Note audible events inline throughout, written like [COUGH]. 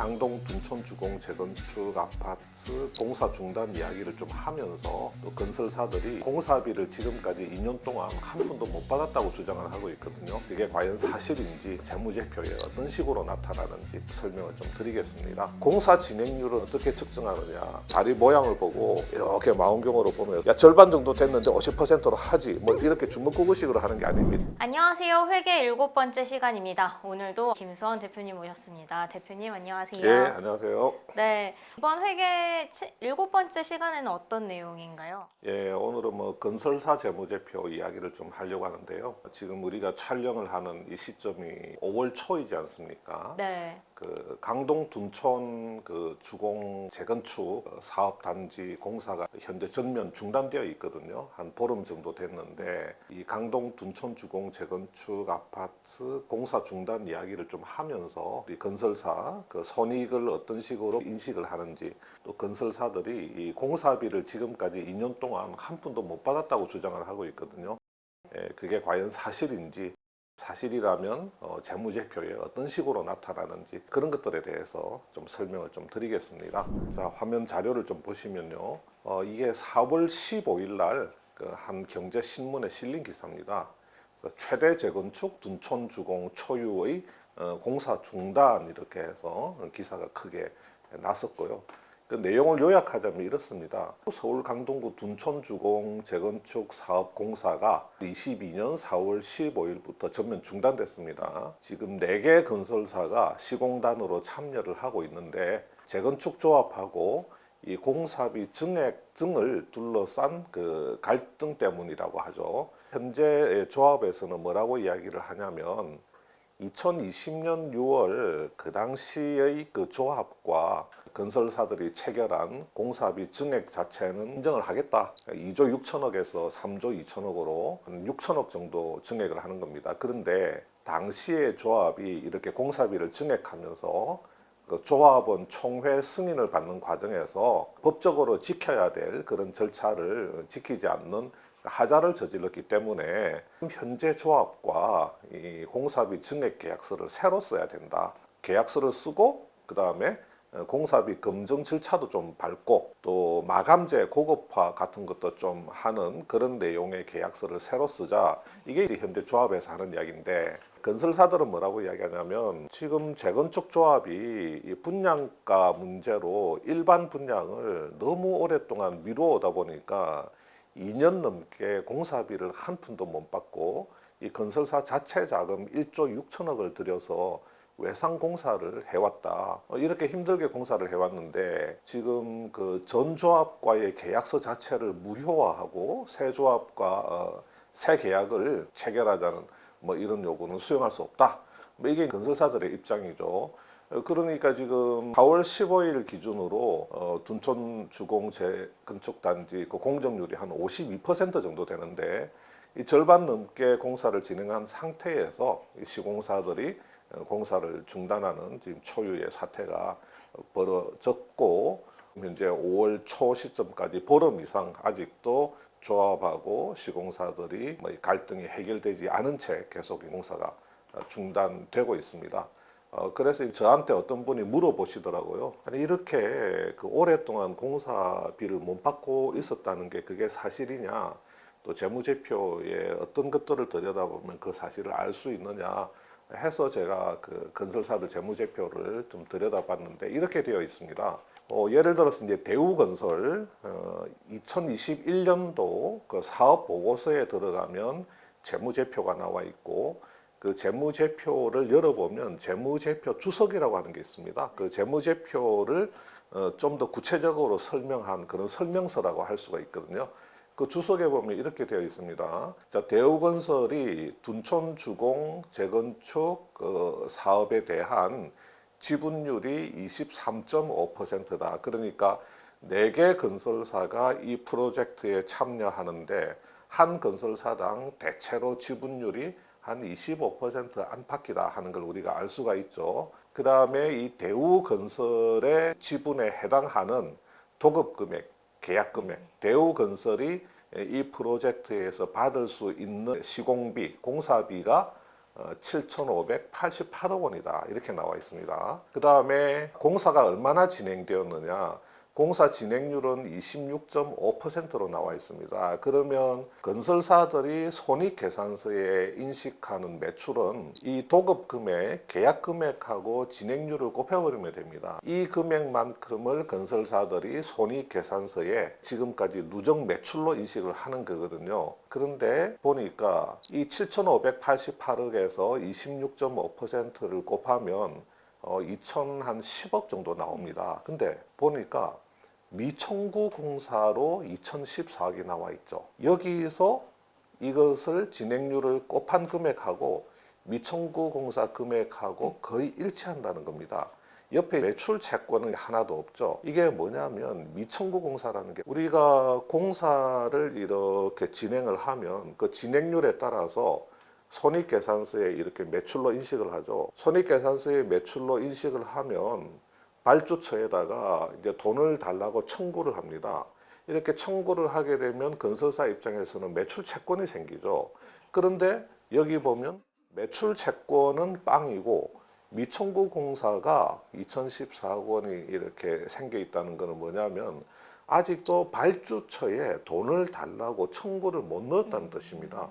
강동 둔촌 주공 재건축 아파트 공사 중단 이야기를 좀 하면서 또 건설사들이 공사비를 지금까지 2년 동안 한 푼도 못 받았다고 주장을 하고 있거든요. 이게 과연 사실인지 재무제표에 어떤 식으로 나타나는지 설명을 좀 드리겠습니다. 공사 진행률은 어떻게 측정하느냐? 다리 모양을 보고 이렇게 망원경으로 보면 야 절반 정도 됐는데 50%로 하지 뭐 이렇게 주먹구구식으로 하는 게 아닙니다. 안녕하세요. 회계 일곱 번째 시간입니다. 오늘도 김수원 대표님 모셨습니다. 대표님 안녕하세요. 예, 안녕하세요. 네, 이번 회계 치- 일곱 번째 시간에는 어떤 내용인가요? 예, 오늘은 뭐 건설사 재무제표 이야기를 좀 하려고 하는데요. 지금 우리가 촬영을 하는 이 시점이 5월 초이지 않습니까? 네, 그 강동 둔촌 그 주공 재건축 사업 단지 공사가 현재 전면 중단되어 있거든요. 한 보름 정도 됐는데 이 강동 둔촌 주공 재건축 아파트 공사 중단 이야기를 좀 하면서 우리 건설사 그 손익을 어떤 식으로 인식을 하는지 또 건설사들이 이 공사비를 지금까지 2년 동안 한 푼도 못 받았다고 주장을 하고 있거든요. 예, 그게 과연 사실인지 사실이라면 어, 재무제표에 어떤 식으로 나타나는지 그런 것들에 대해서 좀 설명을 좀 드리겠습니다. 자 화면 자료를 좀 보시면요, 어, 이게 4월 15일 날 한 경제 신문에 실린 기사입니다. 최대 재건축 둔촌 주공 초유의 어, 공사 중단 이렇게 해서 기사가 크게 났었고요. 그 내용을 요약하자면 이렇습니다. 서울 강동구 둔촌주공 재건축 사업 공사가 22년 4월 15일부터 전면 중단됐습니다. 지금 4개 건설사가 시공단으로 참여를 하고 있는데 재건축 조합하고 이 공사비 증액 등을 둘러싼 그 갈등 때문이라고 하죠. 현재 조합에서는 뭐라고 이야기를 하냐면 2020년 6월 그 당시의 그 조합과 건설사들이 체결한 공사비 증액 자체는 인정을 하겠다. 2조 6천억에서 3조 2천억으로 한 6천억 정도 증액을 하는 겁니다. 그런데 당시의 조합이 이렇게 공사비를 증액하면서 그 조합원 총회 승인을 받는 과정에서 법적으로 지켜야 될 그런 절차를 지키지 않는 하자를 저질렀기 때문에 현재 조합과 이 공사비 증액 계약서를 새로 써야 된다. 계약서를 쓰고 그 다음에 공사비 검증 절차도 좀 밟고 또 마감재 고급화 같은 것도 좀 하는 그런 내용의 계약서를 새로 쓰자. 이게 이제 현재 조합에서 하는 이야기인데 건설사들은 뭐라고 이야기하냐면 지금 재건축 조합이 이 분양가 문제로 일반 분양을 너무 오랫동안 미루어오다 보니까 2년 넘게 공사비를 한 푼도 못 받고 이 건설사 자체 자금 1조 6천억을 들여서 외상 공사를 해왔다. 어, 이렇게 힘들게 공사를 해왔는데 지금 그 전 조합과의 계약서 자체를 무효화하고 새 조합과 어, 새 계약을 체결하자는 뭐 이런 요구는 수용할 수 없다. 뭐 이게 건설사들의 입장이죠. 어, 그러니까 지금 4월 15일 기준으로 어, 둔촌 주공 재건축 단지 그 공정률이 한 52% 정도 되는데 이 절반 넘게 공사를 진행한 상태에서 이 시공사들이 어, 공사를 중단하는 지금 초유의 사태가 벌어졌고 현재 5월 초 시점까지 보름 이상 아직도 조합하고 시공사들이 뭐이 갈등이 해결되지 않은 채 계속 이 공사가 어, 중단되고 있습니다. 어, 그래서 저한테 어떤 분이 물어보시더라고요. 아니 이렇게 그 오랫동안 공사비를 못 받고 있었다는 게 그게 사실이냐? 또 재무제표에 어떤 것들을 들여다보면 그 사실을 알 수 있느냐? 해서 제가 그 건설사들 재무제표를 좀 들여다봤는데 이렇게 되어 있습니다. 어, 예를 들어서 이제 대우건설 어, 2021년도 그 사업 보고서에 들어가면 재무제표가 나와 있고 그 재무제표를 열어보면 재무제표 주석이라고 하는 게 있습니다. 그 재무제표를 어, 좀 더 구체적으로 설명한 그런 설명서라고 할 수가 있거든요. 그 주석에 보면 이렇게 되어 있습니다. 자, 대우건설이 둔촌 주공 재건축 그 사업에 대한 지분율이 23.5%다. 그러니까 네개 건설사가 이 프로젝트에 참여하는데 한 건설사당 대체로 지분율이 한 25% 안팎이다 하는 걸 우리가 알 수가 있죠. 그 다음에 이 대우건설의 지분에 해당하는 도급 금액, 계약 금액, 대우건설이 이 프로젝트에서 받을 수 있는 시공비, 공사비가 어, 7,588억 원이다 이렇게 나와 있습니다. 그 다음에 공사가 얼마나 진행되었느냐? 공사 진행률은 26.5%로 나와 있습니다. 그러면 건설사들이 손익계산서에 인식하는 매출은 이 도급 금액, 계약 금액하고 진행률을 곱해버리면 됩니다. 이 금액만큼을 건설사들이 손익계산서에 지금까지 누적 매출로 인식을 하는 거거든요. 그런데 보니까 이 7,588억에서 26.5%를 곱하면 어, 2,010억 정도 나옵니다. 근데 보니까 미청구 공사로 2014억이 나와 있죠. 여기서 이것을 진행률을 곱한 금액하고 미청구 공사 금액하고 거의 일치한다는 겁니다. 옆에 매출 채권은 하나도 없죠. 이게 뭐냐면 미청구 공사라는 게 우리가 공사를 이렇게 진행을 하면 그 진행률에 따라서 손익계산서에 이렇게 매출로 인식을 하죠. 손익계산서에 매출로 인식을 하면 발주처에다가 이제 돈을 달라고 청구를 합니다. 이렇게 청구를 하게 되면 건설사 입장에서는 매출 채권이 생기죠. 그런데 여기 보면 매출 채권은 빵이고 미청구 공사가 2014억 원이 이렇게 생겨 있다는 것은 뭐냐면 아직도 발주처에 돈을 달라고 청구를 못 넣었다는 뜻입니다.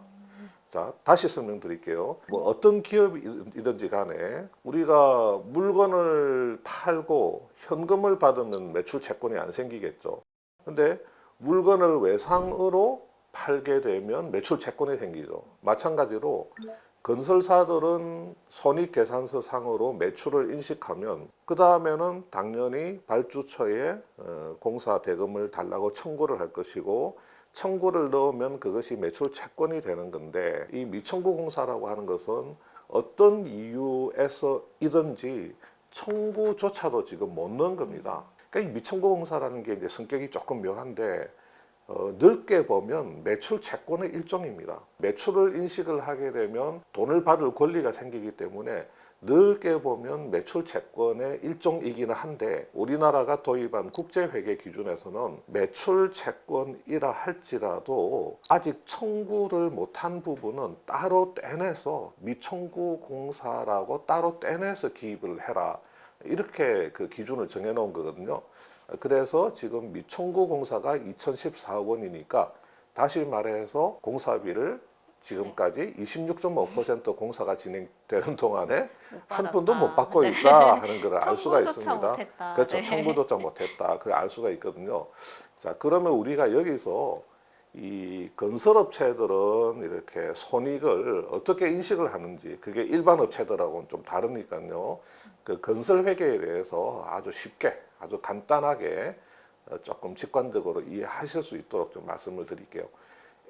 자, 다시 설명드릴게요. 뭐 어떤 기업이든지 간에 우리가 물건을 팔고 현금을 받으면 매출 채권이 안 생기겠죠. 근데 물건을 외상으로 팔게 되면 매출 채권이 생기죠. 마찬가지로 건설사들은 손익계산서 상으로 매출을 인식하면 그 다음에는 당연히 발주처에 어, 공사 대금을 달라고 청구를 할 것이고 청구를 넣으면 그것이 매출 채권이 되는 건데 이 미청구 공사라고 하는 것은 어떤 이유에서이든지 청구조차도 지금 못 넣은 겁니다. 그러니까 이 미청구 공사라는 게 이제 성격이 조금 묘한데 어, 넓게 보면 매출 채권의 일종입니다. 매출을 인식을 하게 되면 돈을 받을 권리가 생기기 때문에 넓게 보면 매출 채권의 일종이기는 한데 우리나라가 도입한 국제회계 기준에서는 매출 채권이라 할지라도 아직 청구를 못한 부분은 따로 떼내서 미청구 공사라고 따로 떼내서 기입을 해라 이렇게 그 기준을 정해놓은 거거든요. 그래서 지금 미청구 공사가 2014억 원이니까 다시 말해서 공사비를 지금까지 26.5% 공사가 진행되는 동안에 한 푼도 못 받고 있다 하는 걸 알 수가 있습니다. 못했다. 그렇죠. 네. 청구조차 못했다. 그걸 알 수가 있거든요. 자, 그러면 우리가 여기서 이 건설업체들은 이렇게 손익을 어떻게 인식을 하는지 그게 일반 업체들하고는 좀 다르니까요. 그 건설 회계에 대해서 아주 쉽게 아주 간단하게 어, 조금 직관적으로 이해하실 수 있도록 좀 말씀을 드릴게요.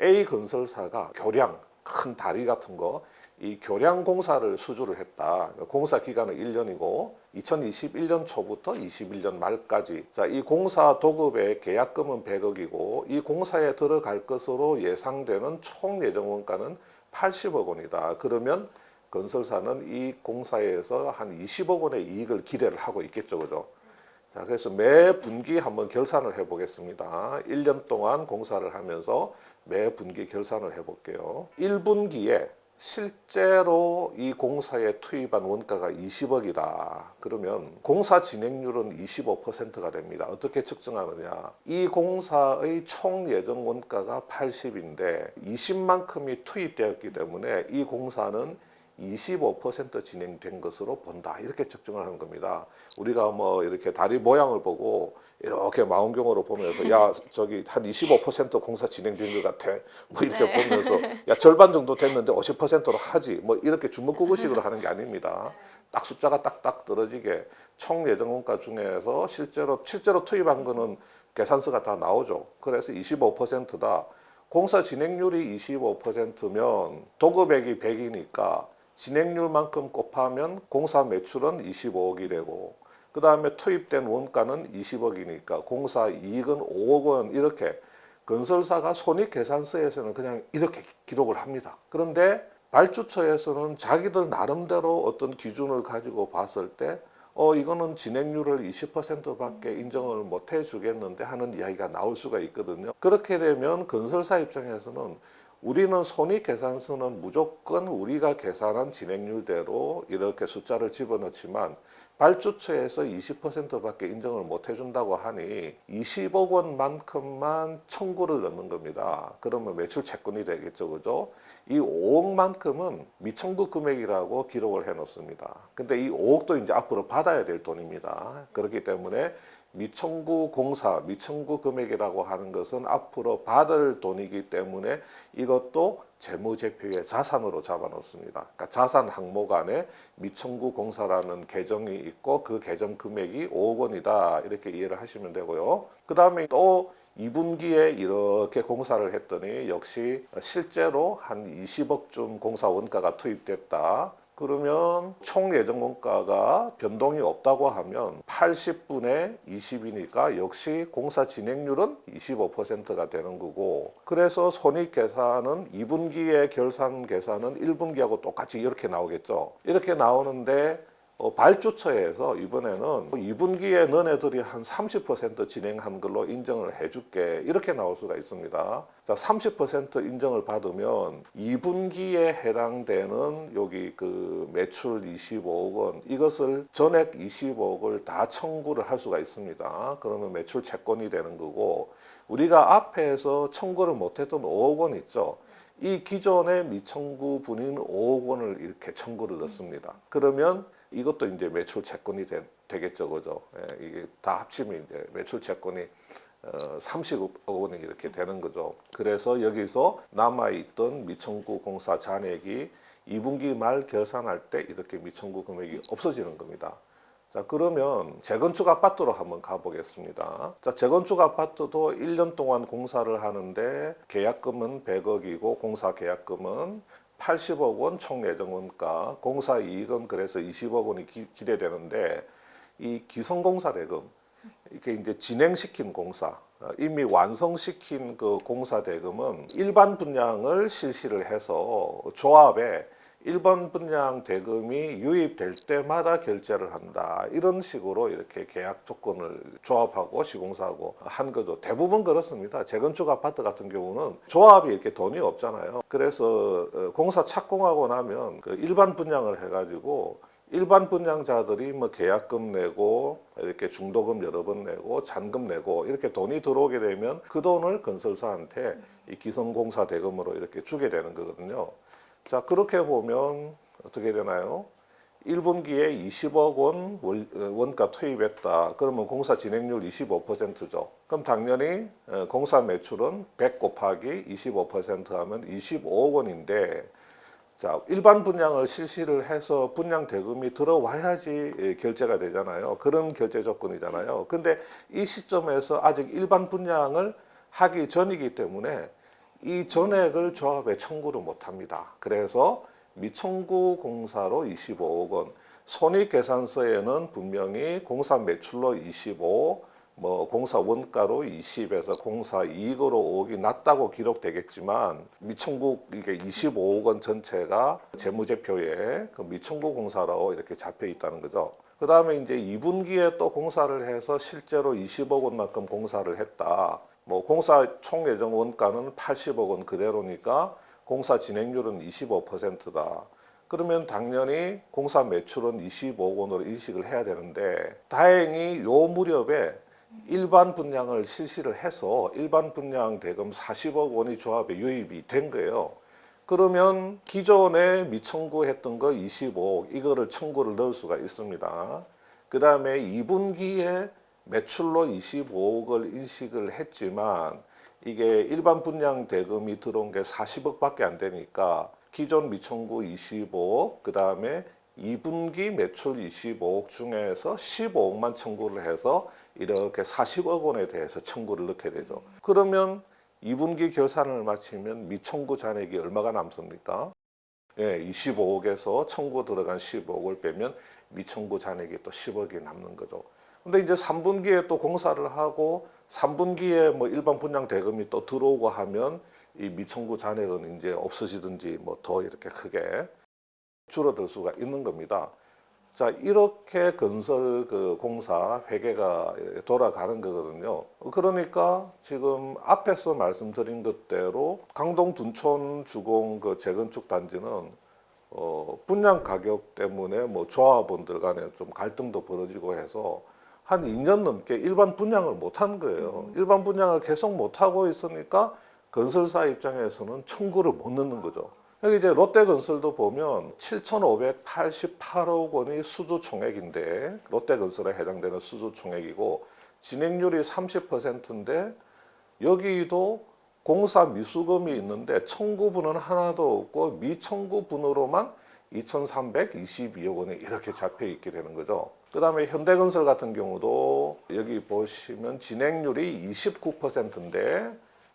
A 건설사가 교량 큰 다리 같은 거 이 교량 공사를 수주를 했다. 공사 기간은 1년이고 2021년 초부터 21년 말까지 자, 이 공사 도급의 계약금은 100억이고 이 공사에 들어갈 것으로 예상되는 총 예정 원가는 80억 원이다. 그러면 건설사는 이 공사에서 한 20억 원의 이익을 기대를 하고 있겠죠. 그죠? 자, 그래서 매 분기 한번 결산을 해 보겠습니다. 1년 동안 공사를 하면서 매 분기 결산을 해 볼게요. 1분기에 실제로 이 공사에 투입한 원가가 20억이다. 그러면 공사 진행률은 25%가 됩니다. 어떻게 측정하느냐? 이 공사의 총 예정 원가가 80인데 20만큼이 투입되었기 때문에 이 공사는 25% 진행된 것으로 본다. 이렇게 측정을 하는 겁니다. 우리가 뭐 이렇게 다리 모양을 보고 이렇게 망원경으로 보면서 야 저기 한 25% 공사 진행된 것 같아. 뭐 이렇게 네. 보면서 야 절반 정도 됐는데 50%로 하지. 뭐 이렇게 주먹구구식으로 하는 게 아닙니다. 딱 숫자가 딱딱 떨어지게 총 예정 원가 중에서 실제로 실제로 투입한 거는 계산서가 다 나오죠. 그래서 25%다. 공사 진행률이 25%면 도급액이 100이니까 진행률만큼 곱하면 공사 매출은 25억이 되고 그 다음에 투입된 원가는 20억이니까 공사 이익은 5억 원 이렇게 건설사가 손익계산서에서는 그냥 이렇게 기록을 합니다. 그런데 발주처에서는 자기들 나름대로 어떤 기준을 가지고 봤을 때 어, 이거는 진행률을 20%밖에 인정을 못 해주겠는데 하는 이야기가 나올 수가 있거든요. 그렇게 되면 건설사 입장에서는 우리는 손익 계산서는 무조건 우리가 계산한 진행률대로 이렇게 숫자를 집어넣지만 발주처에서 20%밖에 인정을 못 해준다고 하니 20억 원만큼만 청구를 넣는 겁니다. 그러면 매출 채권이 되겠죠, 그죠? 이 5억만큼은 미청구 금액이라고 기록을 해놓습니다. 근데 이 5억도 이제 앞으로 받아야 될 돈입니다. 그렇기 때문에 미청구 공사, 미청구 금액이라고 하는 것은 앞으로 받을 돈이기 때문에 이것도 재무제표의 자산으로 잡아놓습니다. 그러니까 자산 항목 안에 미청구 공사라는 계정이 있고 그 계정 금액이 5억 원이다 이렇게 이해를 하시면 되고요. 그 다음에 또 2분기에 이렇게 공사를 했더니 역시 실제로 한 20억쯤 공사 원가가 투입됐다. 그러면 총 예정 원가가 변동이 없다고 하면 80분의 20이니까 역시 공사 진행률은 25%가 되는 거고 그래서 손익 계산은 2분기의 결산 계산은 1분기하고 똑같이 이렇게 나오겠죠. 이렇게 나오는데 어, 발주처에서 이번에는 2분기에 너네들이 한 30% 진행한 걸로 인정을 해줄게 이렇게 나올 수가 있습니다. 자, 30% 인정을 받으면 2분기에 해당되는 여기 그 매출 25억 원 이것을 전액 25억을 다 청구를 할 수가 있습니다. 그러면 매출 채권이 되는 거고 우리가 앞에서 청구를 못했던 5억 원 있죠. 이 기존의 미청구 분인 5억 원을 이렇게 청구를 넣습니다. 그러면 이것도 이제 매출 채권이 되, 되겠죠, 그죠? 예, 이게 다 합치면 이제 매출 채권이 어, 30억 원이 이렇게 되는 거죠. 그래서 여기서 남아있던 미청구 공사 잔액이 2분기 말 결산할 때 이렇게 미청구 금액이 없어지는 겁니다. 자, 그러면 재건축 아파트로 한번 가보겠습니다. 자, 재건축 아파트도 1년 동안 공사를 하는데 계약금은 100억이고 공사 계약금은 80억 원 총 예정 원가, 공사 이익은 그래서 20억 원이 기, 기대되는데 이 기성공사 대금 이렇게 이제 진행시킨 공사 어, 이미 완성시킨 그 공사 대금은 일반 분양을 실시를 해서 조합에 일반 분양 대금이 유입될 때마다 결제를 한다. 이런 식으로 이렇게 계약 조건을 조합하고 시공사하고 한 거죠 대부분 그렇습니다. 재건축 아파트 같은 경우는 조합이 이렇게 돈이 없잖아요. 그래서 어, 공사 착공하고 나면 그 일반 분양을 해가지고 일반 분양자들이 뭐 계약금 내고 이렇게 중도금 여러 번 내고 잔금 내고 이렇게 돈이 들어오게 되면 그 돈을 건설사한테 이 기성공사 대금으로 이렇게 주게 되는 거거든요. 자 그렇게 보면 어떻게 되나요? 1분기에 20억 원 월- 어, 원가 투입했다. 그러면 공사 진행률 25%죠. 그럼 당연히 어, 공사 매출은 100 곱하기 25% 하면 25억 원인데 자, 일반 분양을 실시를 해서 분양 대금이 들어와야지 예, 결제가 되잖아요. 그런 결제 조건이잖아요. 근데 이 시점에서 아직 일반 분양을 하기 전이기 때문에 이 전액을 조합에 청구를 못 합니다. 그래서 미청구 공사로 25억 원, 손익계산서에는 분명히 공사 매출로 25, 뭐 공사 원가로 20에서 공사 이익으로 5억이 낮다고 기록되겠지만 미청구 이게 25억 원 전체가 재무제표에 그 미청구 공사로 이렇게 잡혀 있다는 거죠. 그 다음에 이제 2분기에 또 공사를 해서 실제로 20억 원만큼 공사를 했다. 뭐 공사 총 예정 원가는 80억 원 그대로니까 공사 진행률은 25%다. 그러면 당연히 공사 매출은 25억 원으로 인식을 해야 되는데 다행히 요 무렵에 일반 분양을 실시를 해서 일반 분양 대금 40억 원이 조합에 유입이 된 거예요. 그러면 기존에 미청구했던 거 25억 이거를 청구를 넣을 수가 있습니다. 그 다음에 2분기에 매출로 25억을 인식을 했지만 이게 일반 분양 대금이 들어온 게 40억밖에 안 되니까 기존 미청구 25억 그 다음에 2분기 매출 25억 중에서 15억만 청구를 해서 이렇게 40억 원에 대해서 청구를 넣게 되죠. 그러면 2분기 결산을 마치면 미청구 잔액이 얼마가 남습니까? 예, 25억에서 청구 들어간 15억을 빼면 미청구 잔액이 또 10억이 남는 거죠. 근데 이제 3분기에 또 공사를 하고 3분기에 뭐 일반 분양 대금이 또 들어오고 하면 이 미청구 잔액은 이제 없어지든지 뭐 더 이렇게 크게 줄어들 수가 있는 겁니다. 자 이렇게 건설 그 공사 회계가 돌아가는 거거든요. 그러니까 지금 앞에서 말씀드린 것대로 강동 둔촌 주공 그 재건축 단지는 어, 분양 가격 때문에 뭐 조합원들 간에 좀 갈등도 벌어지고 해서 한 2년 넘게 일반 분양을 못 한 거예요. 일반 분양을 계속 못 하고 있으니까 건설사 입장에서는 청구를 못 넣는 거죠. 여기 이제 롯데건설도 보면 7,588억 원이 수주 총액인데 롯데건설에 해당되는 수주 총액이고 진행률이 30%인데 여기도 공사 미수금이 있는데 청구분은 하나도 없고 미청구분으로만 2,322억 원이 이렇게 잡혀 있게 되는 거죠. 그 다음에 현대건설 같은 경우도 여기 보시면 진행률이 29%인데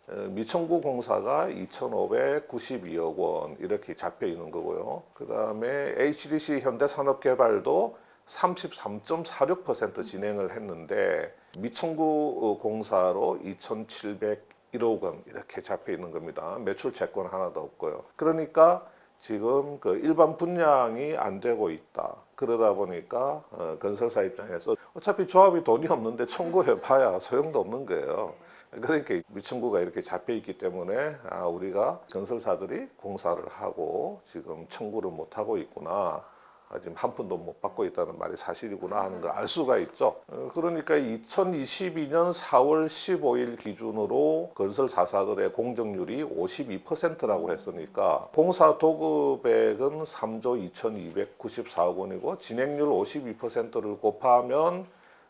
어, 미청구 공사가 2,592억 원 이렇게 잡혀 있는 거고요. 그 다음에 HDC 현대산업개발도 33.46% 진행을 했는데 미청구 어, 공사로 2,701억 원 이렇게 잡혀 있는 겁니다. 매출 채권 하나도 없고요. 그러니까 지금 그 일반 분양이 안 되고 있다. 그러다 보니까 어, 건설사 입장에서 어차피 조합이 돈이 없는데 청구해 봐야 소용도 없는 거예요. 그러니까 미청구가 이렇게 잡혀 있기 때문에 아 우리가 건설사들이 공사를 하고 지금 청구를 못 하고 있구나. 아, 지금 한 푼도 못 받고 있다는 말이 사실이구나 하는 걸 알 수가 있죠. 어, 그러니까 2022년 4월 15일 기준으로 건설 사사들의 공정률이 52%라고 했으니까 공사 도급액은 3조 2,294억 원이고 진행률 52%를 곱하면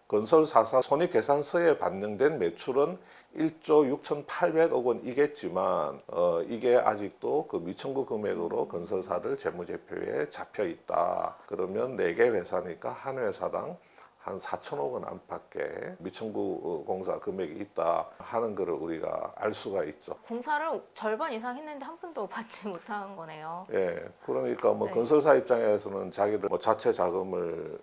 건설 사사 손익 계산서에 반영된 매출은 1조 6,800억 원이겠지만 어, 이게 아직도 그 미청구 금액으로 건설사들 재무제표에 잡혀 있다. 그러면 네개 회사니까 한 회사당 한 4천억 원 안팎의 미청구 어, 공사 금액이 있다 하는 것을 우리가 알 수가 있죠. 공사를 절반 이상 했는데 한 푼도 받지 [LAUGHS] 못한 거네요. 예, 그러니까 뭐 네. 건설사 입장에서는 자기들 뭐 자체 자금을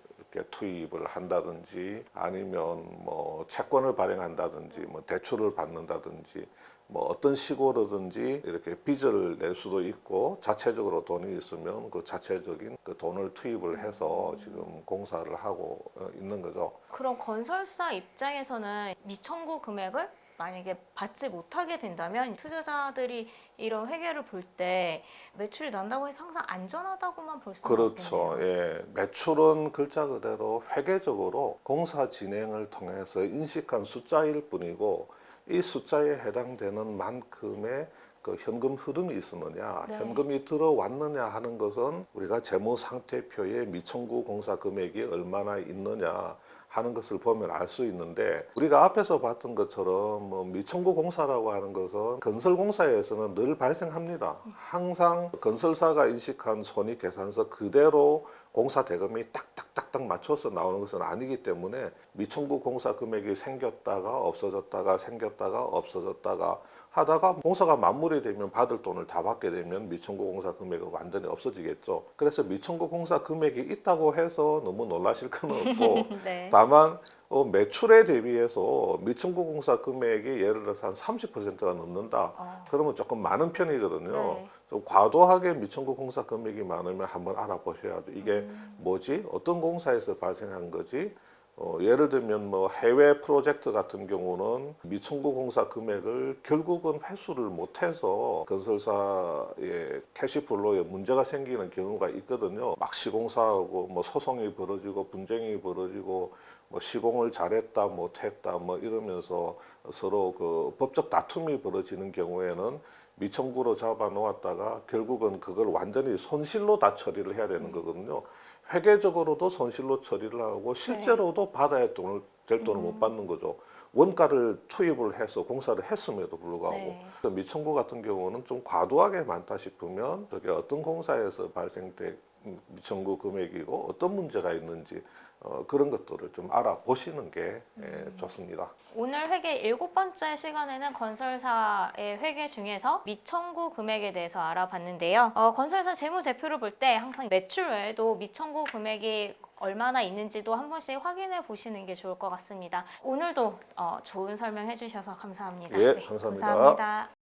투입을 한다든지 아니면 뭐 채권을 발행한다든지 뭐 대출을 받는다든지 뭐 어떤 식으로든지 이렇게 빚을 낼 수도 있고 자체적으로 돈이 있으면 그 자체적인 그 돈을 투입을 해서 지금 공사를 하고 어, 있는 거죠. 그럼 건설사 입장에서는 미청구 금액을 만약에 받지 못하게 된다면 투자자들이 이런 회계를 볼 때 매출이 난다고 해서 항상 안전하다고만 볼 수는 그렇죠. 예. 매출은 글자 그대로 회계적으로 공사 진행을 통해서 인식한 숫자일 뿐이고 이 숫자에 해당되는 만큼의 그 현금 흐름이 있었느냐, 네. 현금이 들어왔느냐 하는 것은 우리가 재무 상태표에 미청구 공사 금액이 얼마나 있느냐 하는 것을 보면 알 수 있는데 우리가 앞에서 봤던 것처럼 뭐 미청구 공사라고 하는 것은 건설 공사에서는 늘 발생합니다. 항상 건설사가 인식한 손익 계산서 그대로 공사 대금이 딱딱딱딱 맞춰서 나오는 것은 아니기 때문에 미청구 공사 금액이 생겼다가 없어졌다가 생겼다가 없어졌다가 하다가 공사가 마무리되면 받을 돈을 다 받게 되면 미청구 공사 금액은 완전히 없어지겠죠. 그래서 미청구 공사 금액이 있다고 해서 너무 놀라실 건 없고 [LAUGHS] 네. 다만 어, 매출에 대비해서 미청구 공사 금액이 예를 들어서 한 30%가 넘는다. 어. 그러면 조금 많은 편이거든요. 네. 좀 과도하게 미청구 공사 금액이 많으면 한번 알아보셔야죠. 이게 음. 뭐지? 어떤 공사에서 발생한 거지? 어, 예를 들면 뭐 해외 프로젝트 같은 경우는 미청구 공사 금액을 결국은 회수를 못해서 건설사의 캐시플로에 문제가 생기는 경우가 있거든요. 막 시공사하고 뭐 소송이 벌어지고 분쟁이 벌어지고 뭐 시공을 잘했다 못했다 뭐 이러면서 서로 그 법적 다툼이 벌어지는 경우에는 미청구로 잡아 놓았다가 결국은 그걸 완전히 손실로 다 처리를 해야 되는 거거든요. 회계적으로도 손실로 처리를 하고 실제로도 받아야 돈을 될 돈을 못 받는 거죠. 원가를 투입을 해서 공사를 했음에도 불구하고 네. 미청구 같은 경우는 좀 과도하게 많다 싶으면 저게 어떤 공사에서 발생된 미청구 금액이고 어떤 문제가 있는지 어, 그런 것들을 좀 알아보시는 게 예, 좋습니다. 오늘 회계 일곱 번째 시간에는 건설사의 회계 중에서 미청구 금액에 대해서 알아봤는데요. 어, 건설사 재무제표를 볼 때 항상 매출 외에도 미청구 금액이 얼마나 있는지도 한 번씩 확인해 보시는 게 좋을 것 같습니다. 오늘도 어, 좋은 설명 해 주셔서 감사합니다. 예, 감사합니다. 감사합니다.